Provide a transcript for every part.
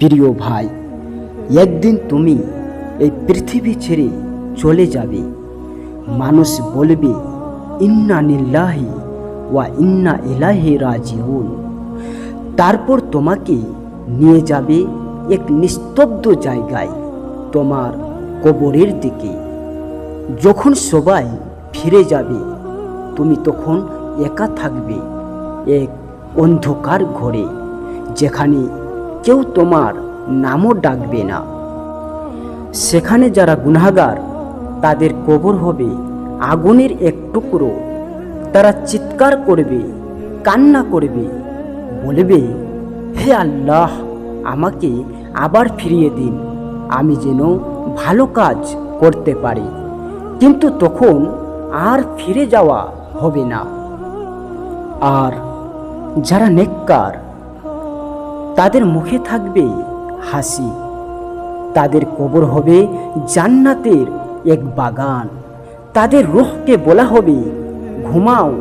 প্রিয় ভাই, একদিন তুমি এই পৃথিবী ছেড়ে চলে যাবে। মানুষ বলবে, ইন্না নিল্লাহি ওয়া ইন্না ইলাহি রাজিউন। তারপর তোমাকে নিয়ে যাবে এক নিস্তব্ধ জায়গায় তোমার কবরের দিকে। যখন সবাই ফিরে যাবে, তুমি তখন একা থাকবে এক অন্ধকার ঘরে, যেখানে কেউ তোমার নামও ডাকবে না। সেখানে যারা গুনাগার তাদের কবর হবে আগুনের এক টুকরো। তারা চিৎকার করবে, কান্না করবে, বলবে, হে আল্লাহ, আমাকে আবার ফিরিয়ে দিন। আমি যেন ভালো কাজ করতে পারি। কিন্তু তখন আর ফিরে যাওয়া হবে না। আর যারা নেককার তাদের মুখে থাকবে হাসি। তাদের কবর হবে জান্নাতের এক বাগান। তাদের রুহকে বলা হবে, ঘুমাও,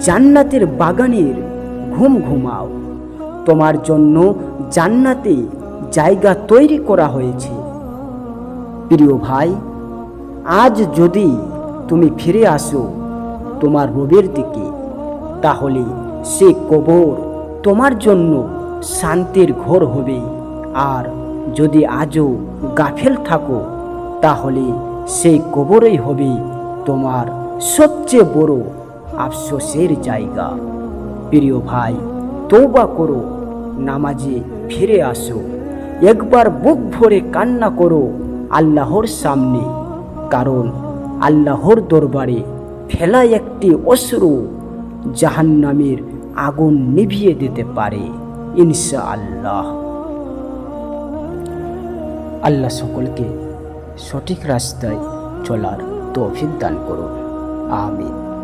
জান্নাতের বাগানের ঘুম ঘুমাও। তোমার জন্য জান্নাতে জায়গা তৈরি করা হয়েছে। প্রিয় ভাই, আজ যদি তুমি ফিরে আসো তোমার রবের দিকে, তাহলে সে কবর তোমার জন্য শান্তির ঘোর হবে। আর যদি আজও গাফেল থাকো, তাহলে সেই কবরই হবে তোমার সবচেয়ে বড় আফসোসের জায়গা। প্রিয় ভাই তৌবা করো, নামাজে ফিরে আসো। একবার বুক ভরে কান্না করো আল্লাহর সামনে, কারণ আল্লাহর দরবারে ফেলা একটি অশ্রু জাহান্নামের আগুন নিভিয়ে দিতে পারে। ইনশা আল্লাহ আল্লাহ সকলকে সঠিক রাস্তায় চলার তৌফিক দান করুন। আমিন।